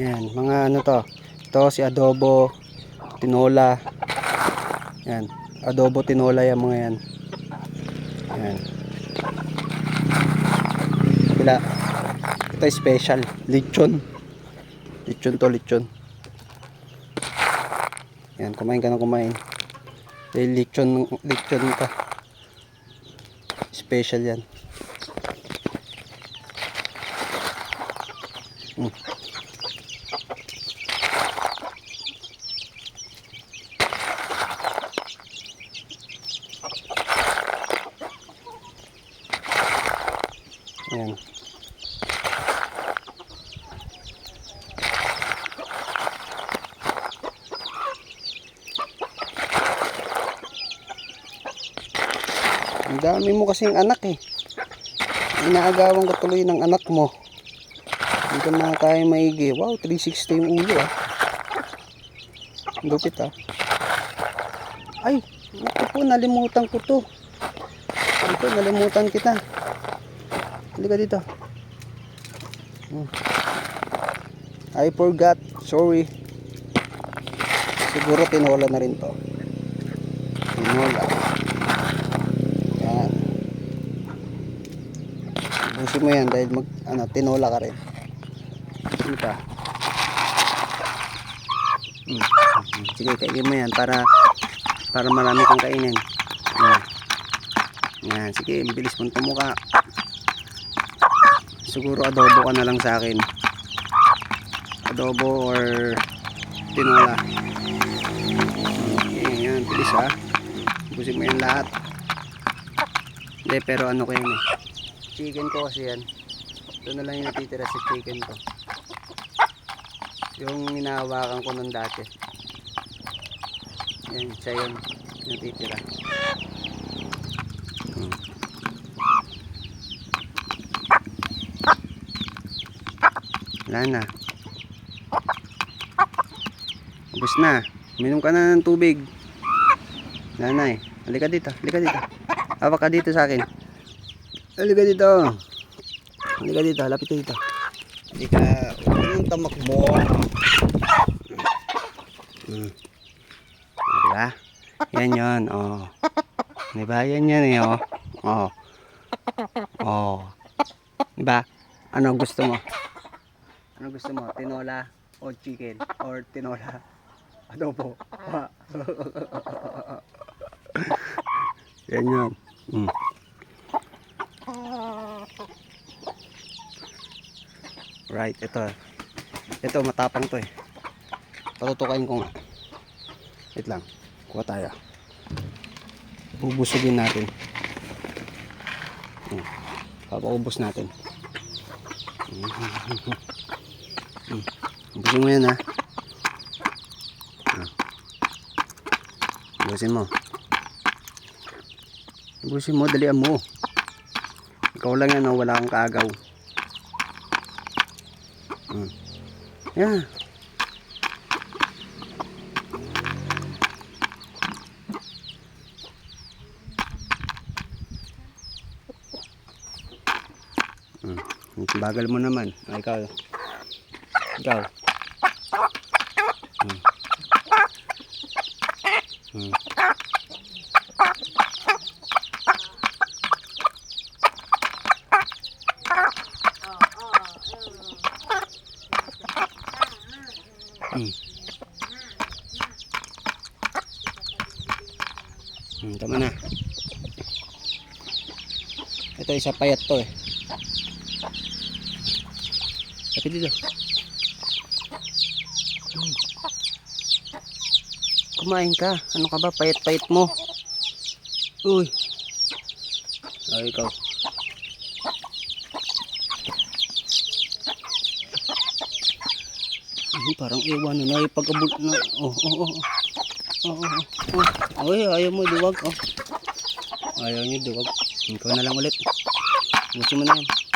Yan, mga ano to. Ito si adobo, tinola. Yan, adobo, tinola yung mga yan. Yan. Pila. Ito special, lechon. Lechon to, lechon. Yan, kumain ka na kumain. Dahil lechon, lechon ka. Special yan. Mm. Ang dami mo kasing anak eh. Inaagawan ko tuloy ng anak mo. Hindi ka na kaya maigi. Wow, 360 yung ulo ah. Lupit ah. Ay, naku po, nalimutan ko to. Ito, nalimutan kita. Halika dito. Hmm. I forgot. Sorry. Siguro tinola na rin to. Tinola. Yan. Ubusin mo yan dahil mag, ano, tinola ka rin. Ano pa? Hmm. Sige, kainin mo yan para para marami kang kainin. Yan. Yan, sige, bilis mong tumuka. Siguro adobo ka na lang sa akin. Adobo or tinola. Okay, yan, bilis ha. Ubusin mo yan lahat. Hindi, pero ano ko yan eh. Chicken ko kasi yan. Ito na lang yung natitira sa chicken ko. Yung hinahawakan ko nung dati. Yan, siya yun. Yung natitira. Hmm. Wala na. Ubus na. Minom ka na ng tubig. Nanay, halika dito. Halika dito. Hawak ka dito sa akin. Halika dito. Halika dito. Lapit ka dito. Halika. Anong tamak mo? Hmm. Diba? Yan yun. Oh. Diba? Yan yan eh. Oh. Oh. Oh. Diba? Ano gusto mo? Ano gusto mo? Tinola o chicken? Or tinola? Adobo? Yan yun. Mm. Right, ito. Ito, matapang to eh. Patutukain ko nga. Wait lang. Kuha tayo. Bubusugin natin. Mm. Papaubos natin. Mm. Ubusin mo yan ha. Ah. Ubusin mo. Ubusin mo, dalian mo. Ikaw lang yan, wala kang kaagaw. Mm. Yeah. Mm. Bagal mo naman. Ah, ikaw. Ikaw. Mm. Mm, tama na. Ito isa payat to eh. Kapit dito. Hmm. Kumain ka. Ano ka ba? Payat-payat mo. Uy. Ay, ikaw. Parang iwan na na. Pagkabul na. Oh, oh, oh. Oh, oh, oh. Ay, ayaw mo duwag. Oh. Ayaw niyo duwag. Ikaw na lang ulit. Gusto mo na yan.